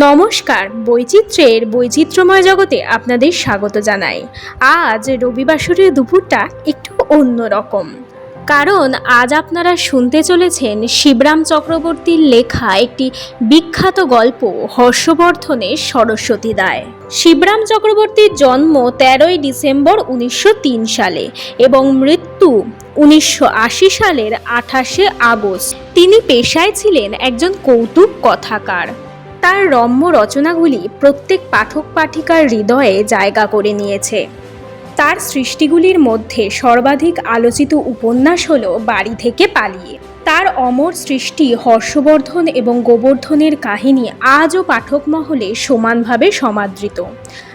নমস্কার, বৈচিত্র্যের বৈচিত্র্যময় জগতে আপনাদের স্বাগত জানাই। আজ রবিবাসরের দুপুরটা একটু অন্যরকম কারণ আজ আপনারা শুনতে চলেছেন শিবরাম চক্রবর্তীর লেখা একটি বিখ্যাত গল্প হর্ষবর্ধনের সরস্বতী দায়। শিবরাম চক্রবর্তীর জন্ম তেরোই ডিসেম্বর উনিশশো তিন সালে এবং মৃত্যু উনিশশো আশি সালের আঠাশে আগস্ট। তিনি পেশায় ছিলেন একজন কৌতুক কথাকার। তার রম্য রচনাগুলি প্রত্যেক পাঠক পাঠিকার হৃদয়ে জায়গা করে নিয়েছে। তার সৃষ্টিগুলির মধ্যে সর্বাধিক আলোচিত উপন্যাস হল বাড়ি থেকে পালিয়ে। তার অমর সৃষ্টি হর্ষবর্ধন এবং গোবর্ধনের কাহিনী আজও পাঠক মহলে সমানভাবে সমাদৃত।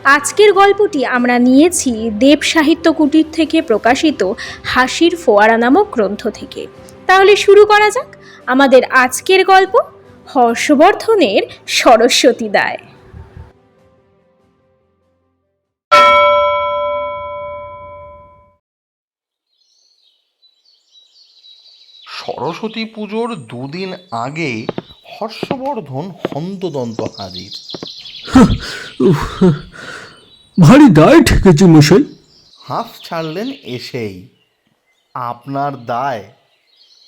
আজকের গল্পটি আমরা নিয়েছি দেব সাহিত্য কুটির থেকে প্রকাশিত হাসির ফোয়ারা নামক গ্রন্থ থেকে। তাহলে শুরু করা যাক। আমাদের আজকের গল্প হর্ষবর্ধনের সরস্বতী দায়। সরস্বতী পুজোর দুদিন আগে হর্ষবর্ধন হন্তদন্ত হাজির। ভারী দায় ঠেকেছে মশাই। হাঁফ ছাড়লেন এসেই। আপনার দায়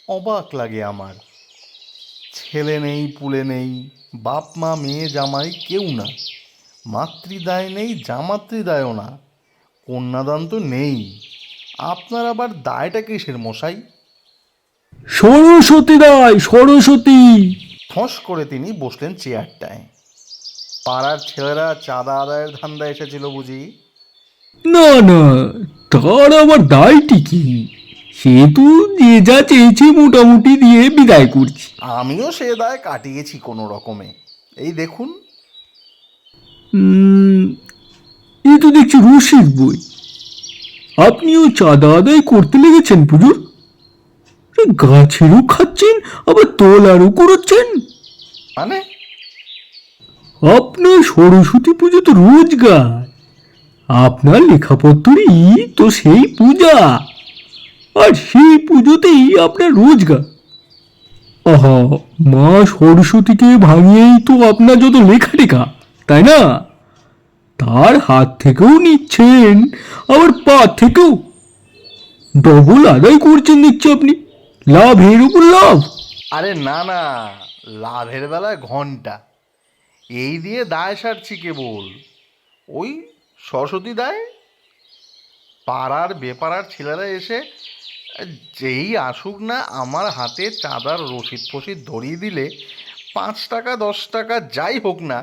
অবাক লাগে আমার। ছেলে নেই পুলে নেই বাপ মা মেয়ে জামাই কেউ না। মাতৃদায় নেই জামাতৃদায়ও না। কন্যাদান তো নেই। আপনার আবার দায়টা কিসের মশাই? সরস্বতী দায় সরস্বতী। ফোঁস করে তিনি বসলেন চেয়ারটায়। পাড়ার ছেলেরা চাঁদা আদায়ের ধান্দা এসেছিল বুঝি? না না তার আবার দায়টি কি? সে তো যে যা চেয়েছে মোটামুটি দিয়ে বিদায় করছি। আমিও সে দায় কাটিয়েছি কোনো রকমে। এই দেখুন। এ তো দেখছি বই। আপনিও চাঁদা আদায় করতে লেগেছেন পুজোর? গাছেরও খাচ্ছেন আবার তোলারও করাচ্ছেন? মানে? আপনার সরস্বতী পুজো তো রোজগার। আপনার লেখাপত্রই তো সেই পূজা। আর সেই পুজোতেই আপনার রোজগার। আহা, মা সরস্বতীকে ভাঙিয়েই তো আপনার যত লেখা টেখা তাই না? তার হাত থেকেও নিচ্ছেন, আবার পা থেকেও। ডবল আদায় করছেন দেখছি আপনি। লাভের উপর লাভ। আরে না না, লাভের বেলায় ঘণ্টা। এই দিয়ে দায় সারছি কেবল। ওই সরস্বতী দায়? পাড়ার, বেপাড়ার ছেলেরা এসে যেই আসুক না, আমার হাতে চাঁদার রসিদ ফসিদ ধরিয়ে দিলে, পাঁচ টাকা, দশ টাকা যাই হোক না,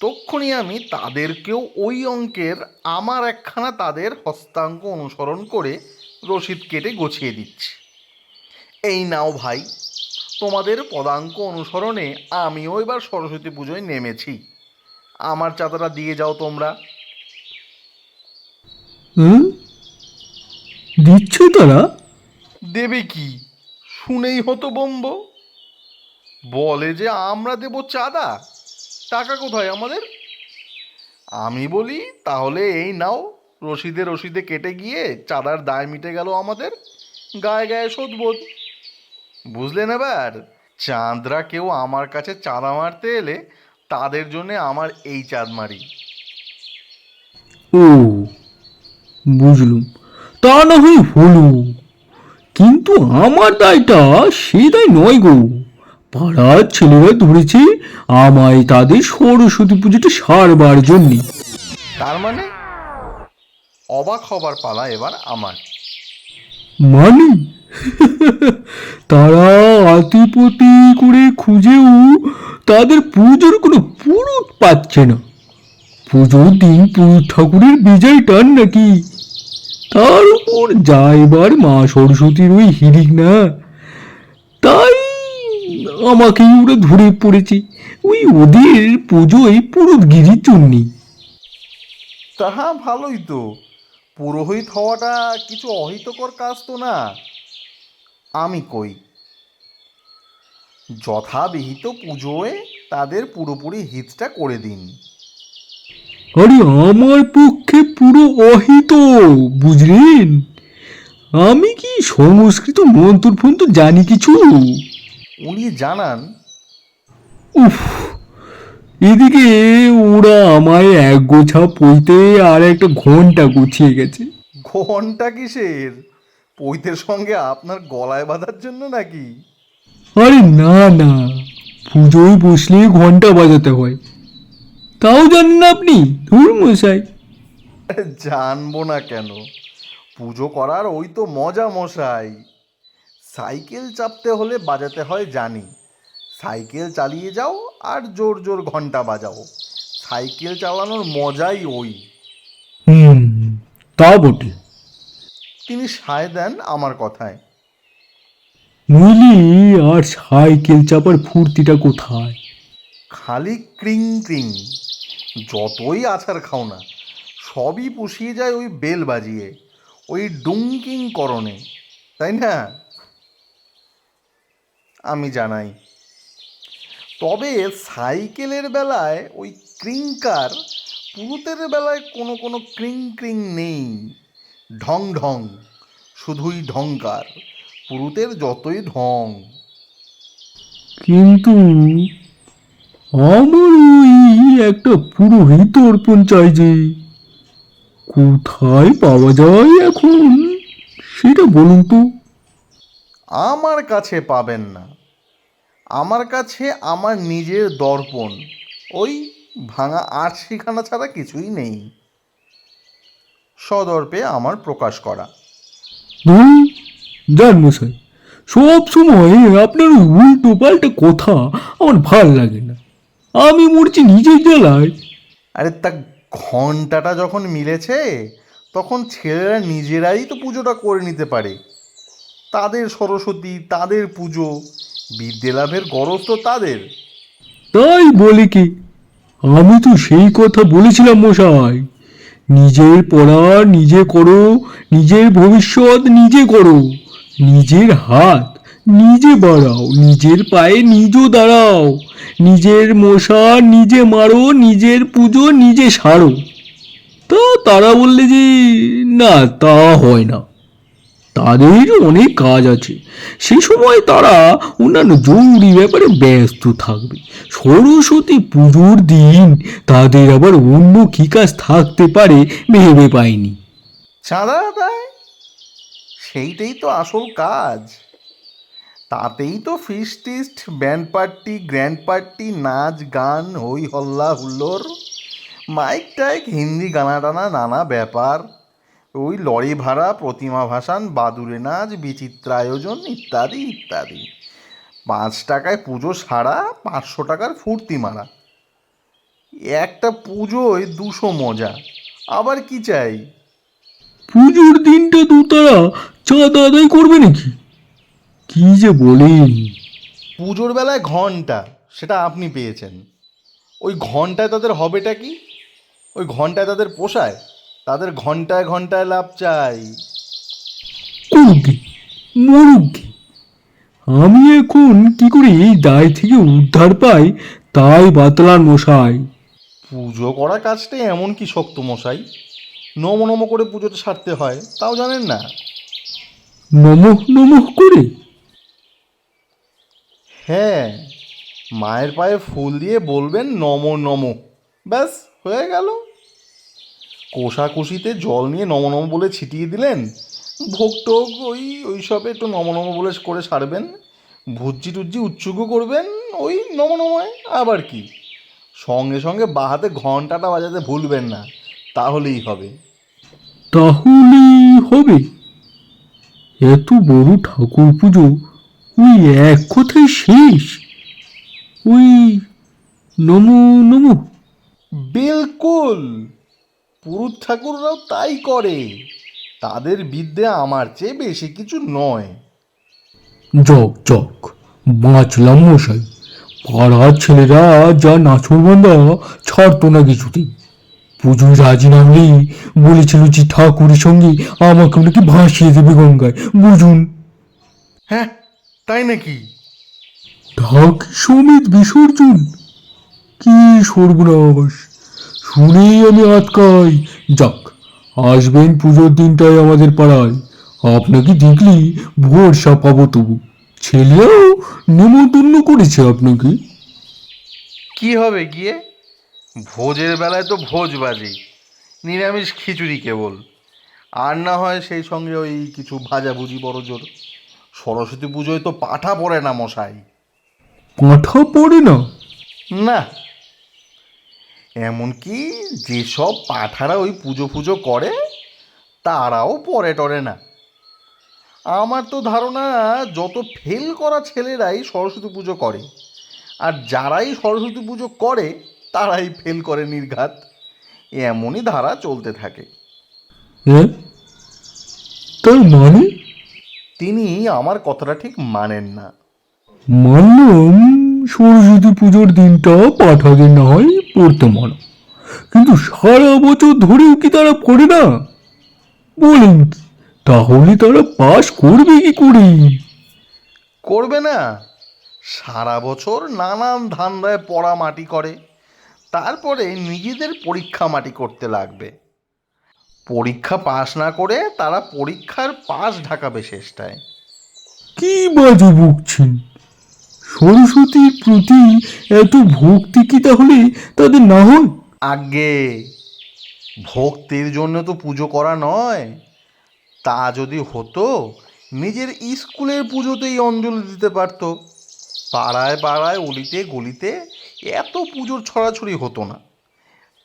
তক্ষুনি আমি তাদেরকেও ওই অঙ্কের আমার একখানা তাদের হস্তাঙ্ক অনুসরণ করে রসিদ কেটে গছিয়ে দিচ্ছি। এই নাও ভাই, তোমাদের পদাঙ্ক অনুসরণে আমিও এবার সরস্বতী পুজোয় নেমেছি। আমার চাঁদাটা দিয়ে যাও তোমরা। হুম? দিচ্ছে তারা? দেবে কি? শুনেই হতো বম্ব বলে যে আমরা দেব চাঁদা। টাকা কোথায় আমাদের? আমি বলি তাহলে এই নাও রশিদে রশিদে কেটে গিয়ে চাঁদার দায় মিটে গেল আমাদের। গায়ে গায়ে শোধবোধ বুঝলেন এবার চাঁদরা কেউ আমার কাছে চাঁদা মারতে এলে তাদের জন্যে আমার এই চাঁদ মারি। ও বুঝলুম। তা না হয় হলো। কিন্তু আমার দায়টা সে দায় নয় গো। পাড়ার ছেলেরা ধরেছে আমায় তাদের সরস্বতী পুজোটা সারবার জন্যে। তার মানে? অবাক হবার পালা এবার আমার। মানে? তারা আতিপতি করে খুঁজেও তাদের পুজোর কোনো পুরুত পাচ্ছে না। পুজোর দিন পুরুত ঠাকুরের বিজয় টান নাকি? তার উপর যাইবার মা সরস্বতীর ওই হিরিক না, তাই আমাকেই ওরা ধরে পড়েছে। ওই ওদের পুজোয় পুরুতগিরির জন্যে তাহা ভালোই তো। পুরোহিত হওয়াটা কিছু অহিতকর কাজ তো না। আমি কই, যথাবিহিত পুজোয় তাদের পুরোপুরি হিতটা করে দিন। আরে আমার পক্ষে পুরো অহিত বুঝলেন? আমি কি সংস্কৃত মন্ত্র ফন্ত্র জানি কিছু? উনি জানান। উফ এদিকে ওরা আমায় এক গোছা পইতে আর একটা ঘণ্টা গুছিয়ে গেছে। ঘণ্টা কিসের? পৈতের সঙ্গে আপনার গলায় বাঁধার জন্য নাকি? আরে না না পুজোয় বসলে ঘণ্টা বাজাতে হয়। তাও জানেন না আপনি? ধুর মশাই। জানব না কেন? পুজো করার ওই তো মজা মশাই। সাইকেল চাপতে হলে বাজাতে হয় জানি। সাইকেল চালিয়ে যাও আর জোর জোর ঘণ্টা বাজাও। সাইকেল চালানোর মজাই ওই। হুম তা বটে। তিনি সায় দেন আমার কথায়। নইলে আর সাইকেল চাপার ফুর্তিটা কোথায়? খালি ক্রিং ক্রিং। যতই আছার খাও না, সবই পুষিয়ে যায় ওই বেল বাজিয়ে, ওই ডুঙ্কিং করণে, তাই না? আমি জানাই। তবে সাইকেলের বেলায় ওই ক্রিংকার, পুরুতের বেলায় কোনো কোনো ক্রিং ক্রিং নেই। ঢং ঢং, শুধুই ঢংকার, পুরুতের যতই ঢং। কিন্তু আমার ওই একটা পুরোহিত অর্পণ চাই যে কোথায় পাওয়া যায় এখন সেটা বলুন তো। আমার কাছে পাবেন না। আমার কাছে আমার নিজের দর্পণ ওই ভাঙা আট শিখানা ছাড়া কিছুই নেই। সদর্পে আমার প্রকাশ করা। যান মশাই সব সময় আপনার উল্টো পাল্টা কথা আমার ভালো লাগে না। আমি মরছি নিজের জ্বালায়। আরে তা ঘন্টাটা যখন মিলেছে তখন ছেলেরা নিজেরাই তো পুজোটা করে নিতে পারে। তাদের সরস্বতী তাদের পুজো বিদ্যে লাভের গরজ তো তাদের। তাই বলি কি? আমি তো সেই কথা বলেছিলাম মশাই। নিজের পড়া নিজে করো নিজের ভবিষ্যৎ নিজে করো নিজের হাত নিজে বাড়াও, নিজের পায়ে নিজও দাঁড়াও। নিজের মশা, নিজে মারো, নিজের পুজো, নিজে সারো। তা তারা বললে যে, না, তা হয় না। তাদের অনেক কাজ আছে। সে সময় তারা অন্যান্য জরুরি ব্যাপারে ব্যস্ত থাকবে। সরস্বতী পুজোর দিন তাদের আবার অন্য কি কাজ থাকতে পারে ভেবে পায়নি। চাঁদা দেয় সেইটাই তো আসল কাজ। তাতেই তো ফিস্ট টিস্ট ব্যান্ড পার্টি গ্র্যান্ড পার্টি নাচ, গান হই হল্লা হুল্লোর মাইক টাইক, হিন্দি গানা টানা নানা ব্যাপার। ওই লরি ভাড়া, প্রতিমা ভাসান বাদুরে নাচ, বিচিত্র আয়োজন, ইত্যাদি ইত্যাদি। পাঁচ টাকায় পুজো সারা, পাঁচশো টাকার ফুর্তি মারা। একটা পুজোয় দুশো মজা। আবার কি চাই? পুজোর দিনটা তো তারা চাঁদা আদায় করবে নাকি? কি যে বলেন? পুজোর বেলায় ঘণ্টা সেটা আপনি পেয়েছেন। ওই ঘন্টায় তাদের হবেটা কি? ওই ঘন্টায় তাদের পোষায়? তাদের ঘন্টায় ঘন্টায় লাভ চাই। আমি এখন কি করে? এই দায় থেকে উদ্ধার পাই তাই বাতলার মশাই। পুজো করা কাজটাই এমন কি শক্ত মশাই? নম নম করে পুজোটা সারতে হয় তাও জানেন না? নমঃ নমঃ করে হ্যাঁ মায়ের পায়ে ফুল দিয়ে বলবেন নম নম। ব্যাস, হয়ে গেল। কোষাকুষিতে জল নিয়ে নম নম বলে ছিটিয়ে দিলেন। ভোগ টোগ, ওই ওই সবে একটু নম নম বলে করে সারবেন। ভুজ্জি টুজ্জি উচ্চুকু করবেন, ওই নম, নময়। আবার কি? সঙ্গে সঙ্গে বাহাতে ঘন্টাটা বাজাতে ভুলবেন না, তাহলেই হবে। তাহলেই হবে। এত বড় ঠাকুর পুজো ওই এক কথাই শেষ। ওই নমো নমো। বিলকুল। পুরুত ঠাকুররাও তাই করে। তাদের বিদ্যে আমার চেয়ে বেশি কিছু নয়। জক জক। বাঁচলাম মশাই। পাড়ার ছেলেরা যা নাচর বান্ধা ছাড়তো না কিছুতেই। পুজোয় রাজি না বলেছিল যে ঠাকুরের সঙ্গে আমাকে নাকি ভাসিয়ে দেবে গঙ্গায়। বুঝুন। হ্যাঁ তাই নাকি? ঢাক সমেত বিসর্জন। কি সর্বনাশ। শুনেই আমি আটকাই। যাক আসবেন পুজোর দিনটাই আমাদের পাড়ায়। আপনাকে দেখলি ভরসা পাবো তবু। ছেলেও নেমন্তন্ন করেছে আপনাকে। কি হবে গিয়ে? ভোজের বেলায় তো ভোজবাজি নিরামিষ খিচুড়ি কেবল। আর না হয় সেই সঙ্গে ওই কিছু ভাজাভুজি বড় জোর সরস্বতী পুজোয় তো পাঠা পড়ে না মশাই। পাঠা পড়ে না? না। এমনকি যেসব পাঠারা ওই পুজো পুজো করে তারাও পরে টরে না। আমার তো ধারণা যত ফেল করা ছেলেরাই সরস্বতী পুজো করে আর যারাই সরস্বতী পুজো করে তারাই ফেল করে নির্ঘাত। এমনই ধারা চলতে থাকে। হ্যাঁ তার মানে? তিনি আমার কথাটা ঠিক মানেন না। মানলাম সরস্বতী পুজোর দিনটা পাঠাদের না হয় পড়তে মানো কিন্তু সারা বছর ধরেও কি তারা পড়ে না? বলেন কি? তাহলে তারা পাস করবে কি করে? করবে না। সারা বছর নানান ধান্দায় পড়া মাটি করে। তারপরে নিজেদের পরীক্ষা মাটি করতে লাগবে। পরীক্ষা পাশ না করে তারা পরীক্ষার পাশ ঢাকাবে শেষটায়। কি বাজে বকছেন সরস্বতীর প্রতি এত ভক্তি কি তাহলে তাদের না হয়? আগে ভক্তির জন্য তো পুজো করা নয়। তা যদি হতো নিজের স্কুলের পুজোতেই অঞ্জলি দিতে পারতো। পাড়ায় পাড়ায় অলিতে গলিতে এত পুজোর ছড়াছড়ি হতো না।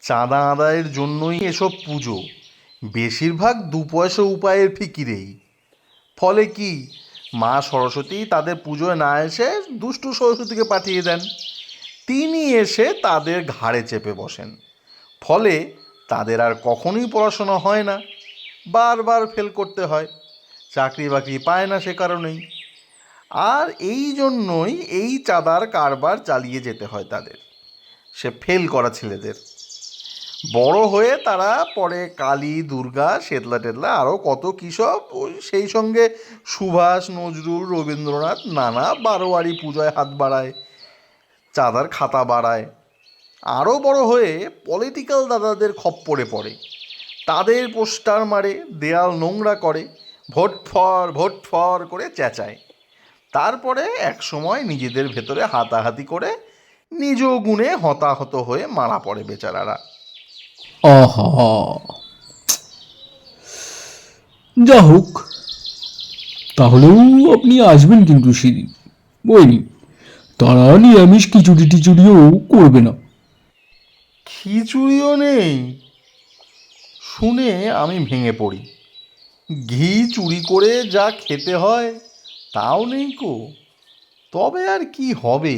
চাঁদা আদায়ের জন্যই এসব পুজো বেশিরভাগ দু পয়সা উপায়ের ফিকিরেই। ফলে কি? মা সরস্বতী তাদের পুজোয় না এসে দুষ্টু সরস্বতীকে পাঠিয়ে দেন। তিনি এসে তাদের ঘাড়ে চেপে বসেন। ফলে তাদের আর কখনোই পড়াশোনা হয় না। বারবার ফেল করতে হয়। চাকরি বাকরি পায় না সে কারণেই। আর এই জন্যই এই চাঁদার কারবার চালিয়ে যেতে হয় তাদের। সে ফেল করা ছেলেদের। বড় হয়ে তারা পরে কালী, দুর্গা শেতলা টেতলা আরও কত কী সব, ওই সেই সঙ্গে সুভাষ, নজরুল, রবীন্দ্রনাথ, নানা বারোয়ারি পূজায় হাত বাড়ায়, চাঁদার খাতা বাড়ায়। আরও বড় হয়ে পলিটিক্যাল দাদাদের খপ্পরে পড়ে। তাদের পোস্টার মারে, দেয়াল নোংরা করে, ভোট ফর ভোট ফর করে চেঁচায়। তারপরে এক সময় নিজেদের ভেতরে হাতাহাতি করে, নিজ গুণে হতাহত হয়ে মারা পড়ে বেচারারা। আহা যা হোক তাহলেও আপনি আসবেন কিন্তু সেদিন। বইনি তারা নিরামিষ খিচুড়ি টিচুড়িও করবে না। খিচুড়িও নেই। শুনে আমি ভেঙে পড়ি। ঘি চুরি করে যা খেতে হয় তাও নেই কো। তবে আর কি হবে?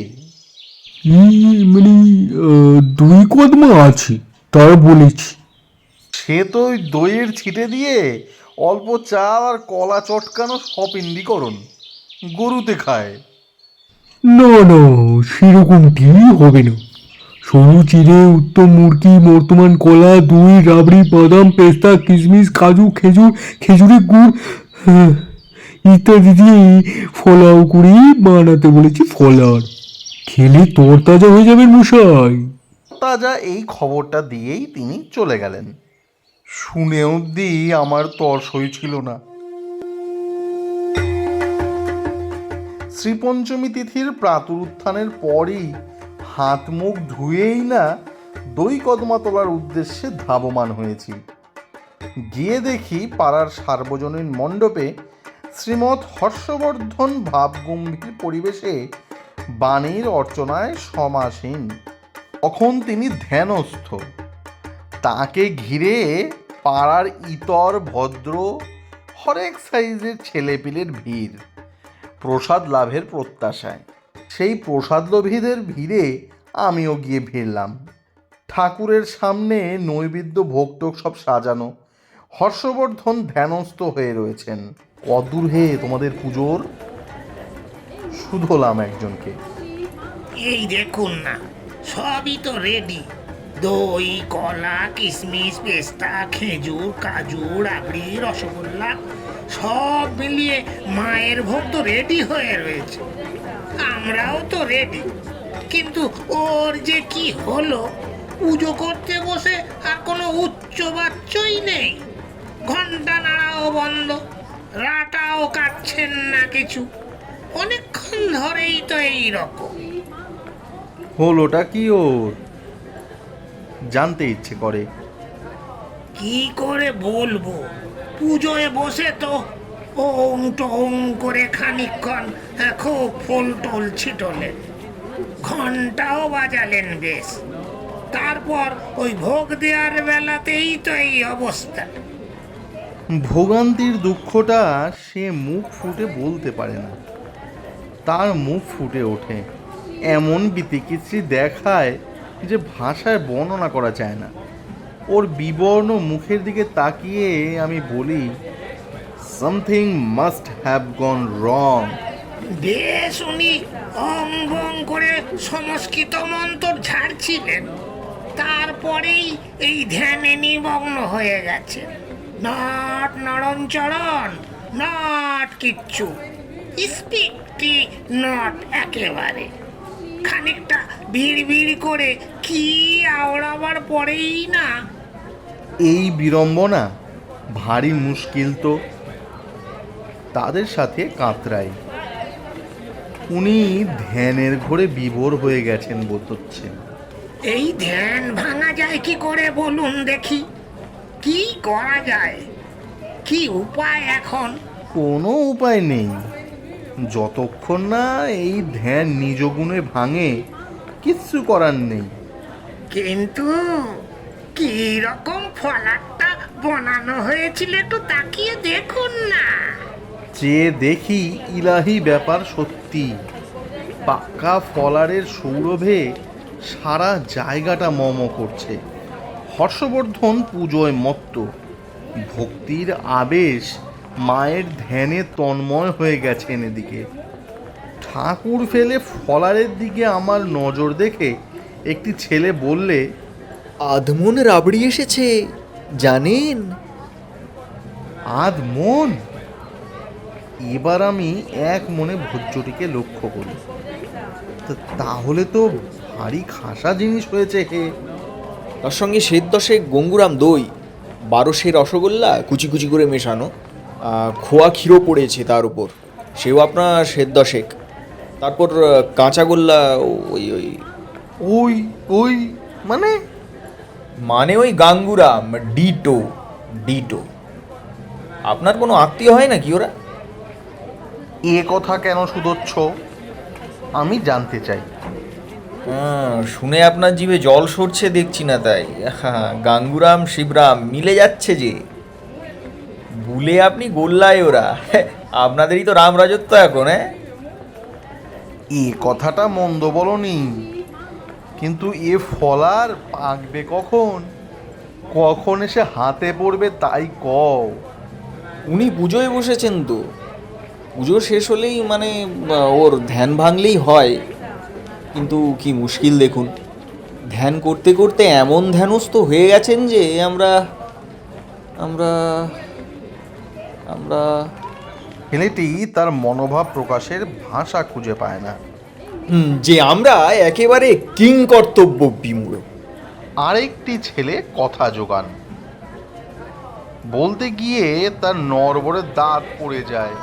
মানে দুই কদমা আছে। তার বলেছি সে তো ওই দইয়ের ছিটে দিয়ে অল্প চাল আর কলা চটকানো সব সপিন্ডিকরণ গরুতে খায়। না না সেরকমটি হবে না। সরু চিড়ে উত্তম মুরগি বর্তমান কলা দই রাবড়ি বাদাম পেস্তা কিশমিশ কাজু খেজুর খেজুরের গুড় হ্যাঁ, ইত্যাদি দিয়ে ফলাও করে বানাতে বলেছি ফলার। খেলে তরতাজা হয়ে যাবেন মশাই। তাজা এই খবরটা দিয়েই তিনি চলে গেলেন। শুনে অবধি আমার তর সই ছিল না। শ্রীপঞ্চমী তিথির প্রাতুর উত্থানের পরই হাত মুখ ধুয়েই না দই কদমা তোলার উদ্দেশ্যে ধাবমান হয়েছি। গিয়ে দেখি পাড়ার সার্বজনীন মণ্ডপে শ্রীমৎ হর্ষবর্ধন ভাবগম্ভীর পরিবেশে বাণীর অর্চনায় সমাসীন। তখন তিনি ধ্যানস্থ। তাকে ঘিরে পাড়ার ইতর, ভদ্র, হরেক সাইজের ছেলেপিলের ভিড়, প্রসাদ লাভের প্রত্যাশায়। সেই প্রসাদ লোভীদের ভিড়ে আমিও গিয়ে ভিড়লাম। ঠাকুরের সামনে নৈবেদ্য ভোগটোক সব সাজানো। হর্ষবর্ধন ধ্যানস্থ হয়ে রয়েছেন। অদূর হে তোমাদের পুজোর। শুধলাম একজনকে। এই দেখুন না। সবই তো রেডি দই, কলা, কিশমিশ, পেস্তা, খেজুর কাজু রাবড়ি রসগোল্লা, সব মিলিয়ে মায়ের ভোগ তো রেডি হয়ে রয়েছে। আমরাও তো রেডি কিন্তু ওর যে কি হলো? পুজো করতে বসে আর কোনো উচ্চ বাচ্চই নেই। ঘণ্টা নাড়াও বন্ধ, রাটাও কাটছেন না কিছু। অনেকক্ষণ ধরেই তো এই রকম। হলোটা কি ওর? জানতে ইচ্ছে করে। কি করে বলব? পুজোয় বসে তো ওং টোং করে খানিকক্ষণ আহ, খুব ফুল টুল। ছিটলেন ঘন্টাও বাজালেন বেশ। তারপর ওই ভোগ দেওয়ার বেলাতেই তো এই অবস্থা। ভোগান্তির দুঃখটা সে মুখ ফুটে বলতে পারে না। তার মুখ ফুটে ওঠে। এমন বিতিকিচ্ছি দেখায় যে ভাষায় বর্ণনা করা যায় না। ওর বিবর্ণ মুখের দিকে তাকিয়ে আমি বলি something must have gone wrong বেশ উনি অং বং করে সংস্কৃত মন্ত্র ঝাড়ছিলেন। তারপরেই এই ধ্যানে নিমগ্ন হয়ে গেছে। নট নড়নচড়ন নট কিচ্ছু। স্পিকটি নট একেবারে। খানিকটা ভিড় ভিড় করে কি আওড়াবার পরেই না? এই বিড়ম্বনা ভারী মুশকিল তো। তাদের সাথে কাতরাই। উনি ধ্যানের ঘোরে বিভোর হয়ে গেছেন বোধ হচ্ছে এই ধ্যান ভাঙা যায় কি করে বলুন দেখি? কি করা যায়? কি উপায় এখন? কোনো উপায় নেই। যতক্ষণ না এই ধ্যান নিজ গুণে ভাঙে কিচ্ছু করার নেই। কিন্তু কি রকম ফলাকটা বানানো হয়েছিল একটু তাকিয়ে দেখুন না। যে দেখি ইলাহি ব্যাপার সত্যি পাক্কা ফলারের সৌরভে সারা জায়গাটা মম করছে। হর্ষবর্ধন পুজোয় মত্ত ভক্তির আবেশ মায়ের ধ্যানে তন্ময় হয়ে গেছেন এদিকে। ঠাকুর ফেলে ফলারের দিকে আমার নজর দেখে একটি ছেলে বললে আধমন রাবড়ি এসেছে জানেন? আধমন এবার আমি এক মনে ভোজ্যটিকে লক্ষ্য করি। তা- তাহলে তো ভারী খাসা জিনিস হয়েছে হে। তার সঙ্গে সের দশেক গঙ্গুরাম দই বারোশে রসগোল্লা কুচি কুচি করে মেশানো। খোয়া ক্ষীরও পড়েছে তার উপর। সেও আপনার সের দশেক। তারপর কাঁচাগোল্লা ওই ওই ওই ওই মানে? মানে ওই গাঙ্গুরাম ডিটো ডিটো। আপনার কোনো আত্মীয় হয় নাকি ওরা? এ কথা কেন শুধোচ্ছ? আমি জানতে চাই। হ্যাঁ, শুনে আপনার জিভে জল সরছে দেখছি না তাই। হ্যাঁ, গাঙ্গুরাম শিবরাম মিলে যাচ্ছে যে। ভুলে আপনি গোল্লায় ওরা। আপনাদেরই তো রাম রাজত্ব এখন হ্যাঁ এ কথাটা মন্দ বলনি। কিন্তু এ ফলার পাকবে কখন? কখন এসে হাতে পড়বে তাই কও। উনি পুজোয় বসেছেন তো। পুজো শেষ হলেই মানে ওর ধ্যান ভাঙলেই হয়। কিন্তু কি মুশকিল দেখুন। ধ্যান করতে করতে এমন ধ্যানস্থ হয়ে গেছেন যে আমরা আমরা আমরা ছেলেটি তার মনোভাব প্রকাশের ভাষা খুঁজে পায় না। হুম, যে আমরা একেবারে কিং কর্তব্য বিমূঢ়। আরেকটি ছেলে কথা জোগান বলতে গিয়ে তার নরবরে দাঁত পড়ে যায়।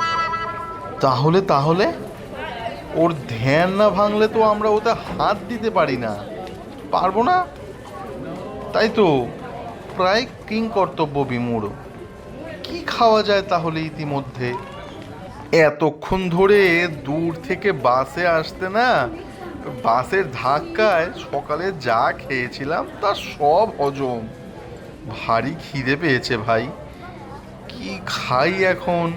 তাহলে তাহলে? ওর ধ্যান না ভাঙলে তো আমরা ওতে হাত দিতে পারি না। পারব না? তাই তো প্রায় কিং কর্তব্য বিমূঢ়। কি খাওয়া যায় তাহলে ইতিমধ্যে? এতক্ষণ ধরে দূর থেকে বাসে আসতে না, বাসের ধাক্কায় সকালে যা খেয়েছিলাম তা সব হজম। ভারী খিদে পেয়েছে ভাই। কি খাই এখন?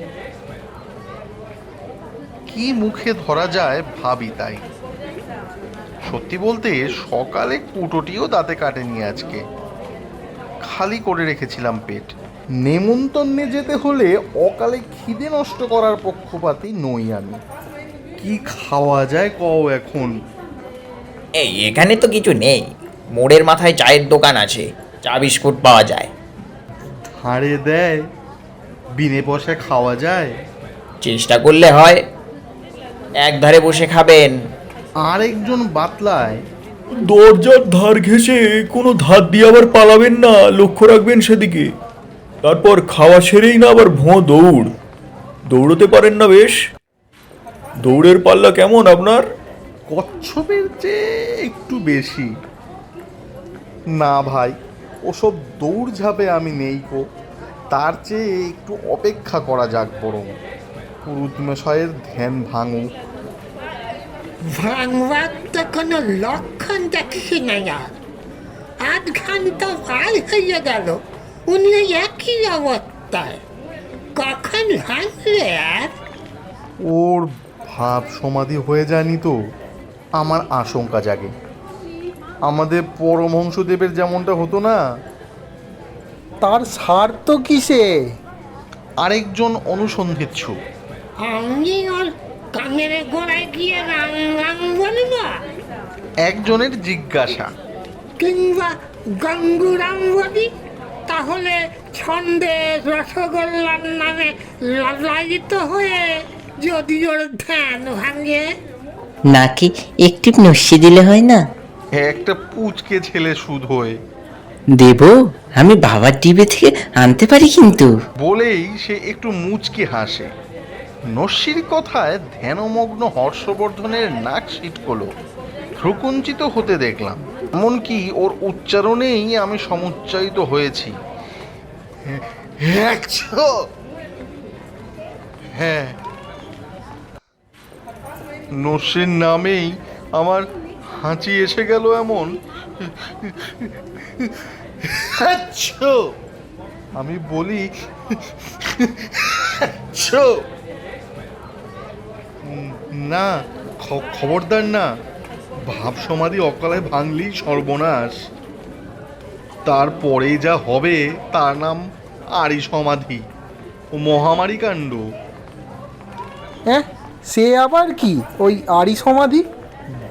কি মুখে ধরা যায় ভাবি তাই। সত্যি বলতে সকালে কুটোটিও দাঁতে কাটেনি আজকে। খালি করে রেখেছিলাম পেট। নেমন্তন্নে যেতে হলে অকালে খিদে নষ্ট করার পক্ষপাতী নই আমি। কি খাওয়া যায় কও এখন? এই এখানে তো কিছু নেই। মোড়ের মাথায় চায়ের দোকান আছে চা বিস্কুট পাওয়া যায়। ধারে দেয় বিনে পয়সায় খাওয়া যায়? চেষ্টা করলে হয়। এক ধারে বসে খাবেন। আরেকজন বাতলায়। দরজার ধার ঘেঁষে কোনো ধার দিয়ে আবার পালাবেন না। লক্ষ্য রাখবেন সেদিকে। তারপর খাওয়া সেরেই না আবার ভোঁ দৌড়। দৌড়তে পারেন না বেশ। দৌড়ের পাল্লা কেমন আপনার? কচ্ছপের চেয়ে একটু বেশি। না ভাই ওসব দৌড়ঝাঁপে আমি নেই কো তার চেয়ে একটু অপেক্ষা করা যাক বরং। পুরুতমশাইয়ের ধ্যান ভাঙুক। ভাঙবার তো কোনো লক্ষণ দেখছি না আধ ঘণ্টা পার হয়ে গেল। উনি ওই একই অবস্থায় কখন ভাঙলে আর? ওর ভাব সমাধি হয়ে যায়নি তো। আমার আশঙ্কা জাগে। আমাদের পরমহংসদেবের যেমনটা হতো না তার সার তো কিসে? আরেকজন অনুসন্ধিৎসু। আমি ওর কানের গোড়ায় গিয়ে রাম রাম বলব। একজনের জিজ্ঞাসা। কিংবা গঙ্গুরাম বলি। তাহলে ছন্দে রসগোল্লার নামে লালায়িত হয়ে যদি ওর ধ্যান ভাঙে। নাকি একটু নস্যি দিলে হয় না? একটা পুচকে ছেলে সুদ হয়ে। দেব আমি বাবার টিভি থেকে আনতে পারি কিন্তু। বলেই সে একটু মুচকি হাসে। নস্যির কথায় ধ্যানমগ্ন হর্ষবর্ধনের নাক ছিটকলো ভ্রুকুঞ্চিত হতে দেখলাম। এমনকি ওর উচ্চারণেই আমি সমুচ্চারিত হয়েছি। হ্যাঁ নস্যির নামেই আমার হাঁচি এসে গেল এমন। হ্যাঁছো। আমি বলি না খবরদার না। ভাব সমাধি অকালে ভাঙলেই সর্বনাশ। তারপরে যা হবে তার নাম আরি সমাধি ও মহামারী কাণ্ড। হ্যাঁ সে আবার কি? ওই আরি সমাধি?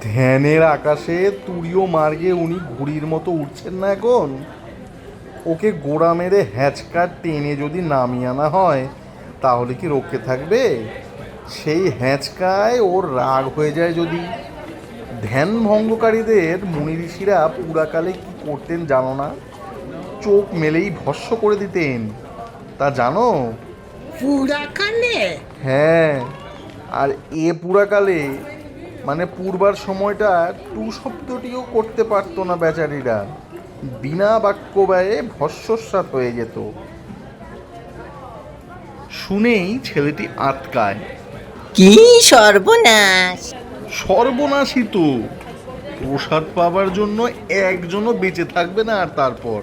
ধ্যানের আকাশে তুরীয় মার্গে উনি ঘুড়ির মতো উঠছেন না এখন? ওকে গোড়া মেরে হ্যাচকা টেনে যদি নামিয়ে আনা হয় তাহলে কি রক্ষে থাকবে? সেই হ্যাঁচকায় ওর রাগ হয়ে যায় যদি। ধ্যান ভঙ্গকারীদের মুনি ঋষিরা পুরাকালে কি করতেন জানো না? চোখ মেলেই ভস্য করে দিতেন। তা জানো? পুরাকালে? হ্যাঁ। আর এ পুরাকালে মানে পূর্বার সময়টা টু শব্দটিও করতে পারতো না বেচারিরা। বিনা বাক্য ব্যয়ে ভস্মসাত হয়ে যেত। শুনেই ছেলেটি আটকায়। কি সর্বনাশ! সর্বনাশী তো। প্রসাদ পাবার জন্য একজনও বেঁচে থাকবে না আর তারপর।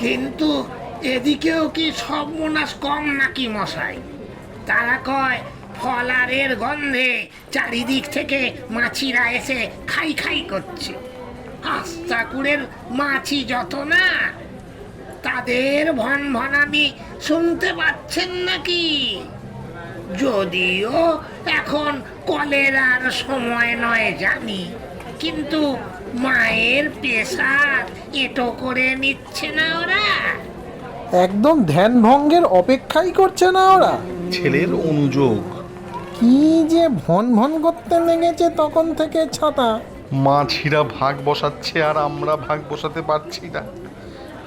কিন্তু এদিকেও কি মোনাস কম নাকি মশাই? তারা কয় ফলারের গন্ধে চারিদিক থেকে মাছিরা এসে খাই খাই করছে। আস্তাকুড়ের মাছি যত না, তাদের ভন ভনানি শুনতে পাচ্ছেন নাকি? যদিও এখন কলেরার সময় নয় জানি কিন্তু মায়ের পেশার এটো করে নিচ্ছে না ওরা। একদম ধ্যান ভঙ্গের অপেক্ষাই করছে না ওরা। ছেলের অনুযোগ। কি যে ভন ভন করতে লেগেছে তখন থেকে ছাতা। মাছিরা ভাগ বসাচ্ছে আর আমরা ভাগ বসাতে পারছি না।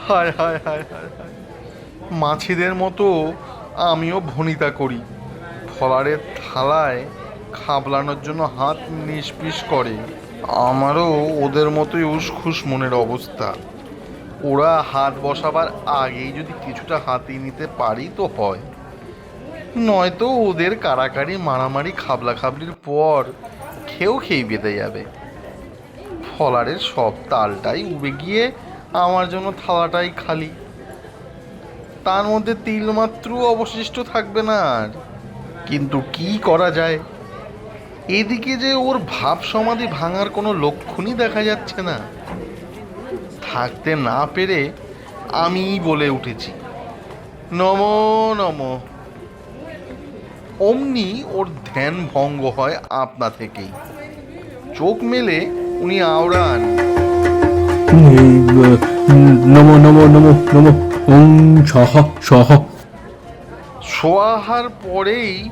হায় হায় হায় হায় হায়। মাছিদের মতো আমিও ভনিতা করি। ফলারের থালায় খাবলানোর জন্য হাত নিষ্পিস করে। আমারও ওদের মতোই উসখুস মনের অবস্থা। ওরা হাত বসাবার আগেই যদি কিছুটা হাতিয়ে নিতে পারি তো হয়। নয়তো ওদের কারাকারি মারামারি খাবলা খাবলির পর খেয়েও খেয়ে বেঁধে যাবে। ফলারের সব তালটাই উবে গিয়ে আমার জন্য থালাটাই খালি। তার মধ্যে তিলমাত্র অবশিষ্ট থাকবে না আর। কিন্তু কি করা যায়? এদিকে যে ওর ভাব সমাধি ভাঙার কোনো লক্ষণই দেখা যাচ্ছে না। থাকতে না পেরে আমি বলে উঠেছি, নম নম। অমনি ওর ধ্যান ভঙ্গ হয় আপনা থেকেই। চোখ মেলে উনি আওড়ান নম নম নম নম, ওং সহ সহ সোয়াহার পরেই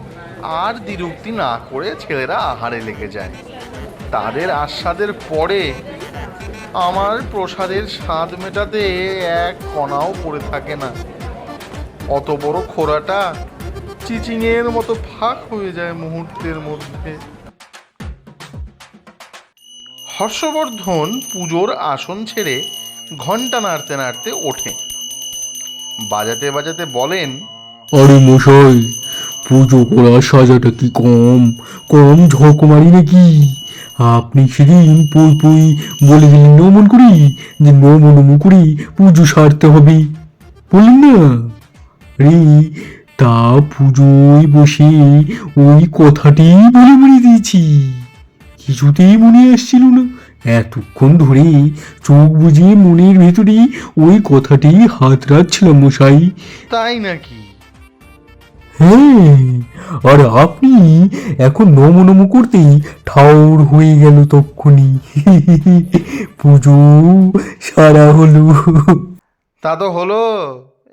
আর দ্বিরুক্তি না করে ছেলেরা আহারে লেগে যায়। তাদের আস্বাদের পরে আমার প্রসাদের স্বাদ মেটাতে এক কণাও পড়ে থাকে না। অত বড় খোরাটা চিচিংয়ের মতো ফাঁক হয়ে যায় মুহূর্তের মধ্যে। হর্ষবর্ধন পুজোর আসন ছেড়ে ঘণ্টা নাড়তে নাড়তে ওঠে। বাজাতে বাজাতে বলেন আরে মশাই, পুজো করার সাজাটা কি কম? কম ঝকমারি নাকি? আপনি সেদিন পই পই বলে দিলেন নমন করি, যে নম করি পুজো সারতে হবে। বললেন না? রে তা পুজোয় বসে ওই কথাটি বলে মরে দিয়েছি। কিছুতেই মনে আসছিল না। এতক্ষণ ধরে চোখ বুঝিয়ে মনের ভেতরে ওই কথাটি হাত রাখছিলাম মশাই। তাই নাকি? হ্যাঁ আর আপনি এখন নম নম করতেই ঠাউর হয়ে গেল তক্ষুনি। পুজো সারা হলো। তা তো হলো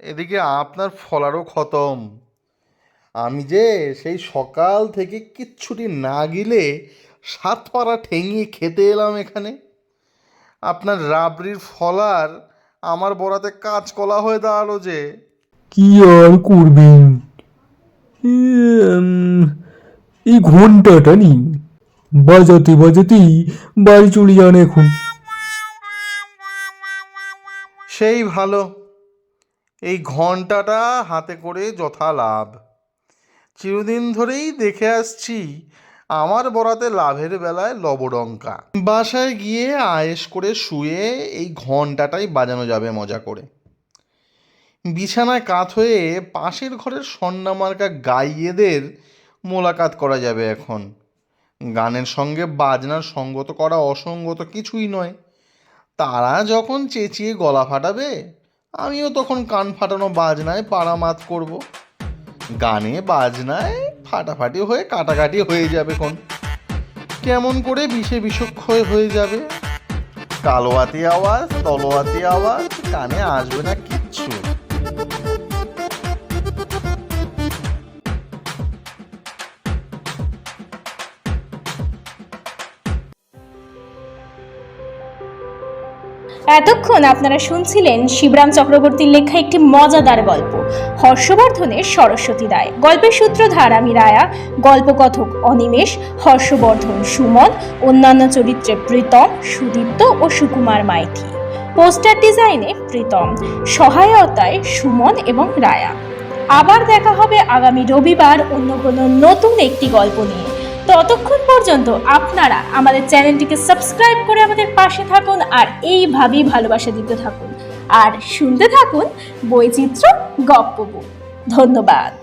এদিকে আপনার ফলারও খতম। আমি যে সেই সকাল থেকে কিচ্ছুটি না গিলে সাত পাড়া ঠেঙিয়ে খেতে এলাম এখানে। আপনার রাবড়ির ফলার আমার বরাতে কাঁচকলা হয়ে দাঁড়াল যে। কি আর করবেন? এই ঘন্টাটা নিন। বাজাতে বাজাতেই বাড়ি চলে যান এখন। সেই ভালো। এই ঘন্টাটা হাতে করে যথা লাভ। চিরদিন ধরেই দেখে আসছি আমার বরাতে লাভের বেলায় লবডঙ্কা। বাসায় গিয়ে আয়েস করে শুয়ে এই ঘন্টাটাই বাজানো যাবে মজা করে। বিছানায় কাত হয়ে পাশের ঘরের সন্নামার্কা গাইয়েদের মোলাকাত করা যাবে এখন। গানের সঙ্গে বাজনার সঙ্গত করা অসঙ্গত কিছুই নয়। তারা যখন চেঁচিয়ে গলা ফাটাবে, আমিও তখন কান ফাটানো বাজনায় পাড়ামাত করব। গানে বাজনায় ফাটাফাটি হয়ে কাটাকাটি হয়ে যাবে কোন। কেমন করে বিষে বিষক্ষয় হয়ে যাবে। কালোয়াতি আওয়াজ, তলোয়াতি আওয়াজ, কানে আসবে না কিচ্ছু। এতক্ষণ আপনারা শুনছিলেন শিবরাম চক্রবর্তীর লেখা একটি মজাদার গল্প, হর্ষবর্ধনের সরস্বতী রায়। গল্পের সূত্রধার আমি রায়া, গল্পকথক অনিমেষ, হর্ষবর্ধন সুমন, অন্যান্য চরিত্রে প্রীতম, সুদীপ্ত ও সুকুমার মাইথি পোস্টার ডিজাইনে প্রীতম, সহায়তায় সুমন এবং রায়া। আবার দেখা হবে আগামী রবিবার অন্য কোনো নতুন একটি গল্প নিয়ে। ততক্ষণ পর্যন্ত আপনারা আমাদের চ্যানেলটিকে সাবস্ক্রাইব করে আমাদের পাশে থাকুন আর এইভাবেই ভালোবাসা দিতে থাকুন। আর শুনতে থাকুন বৈচিত্র্য গপ্পবু। ধন্যবাদ।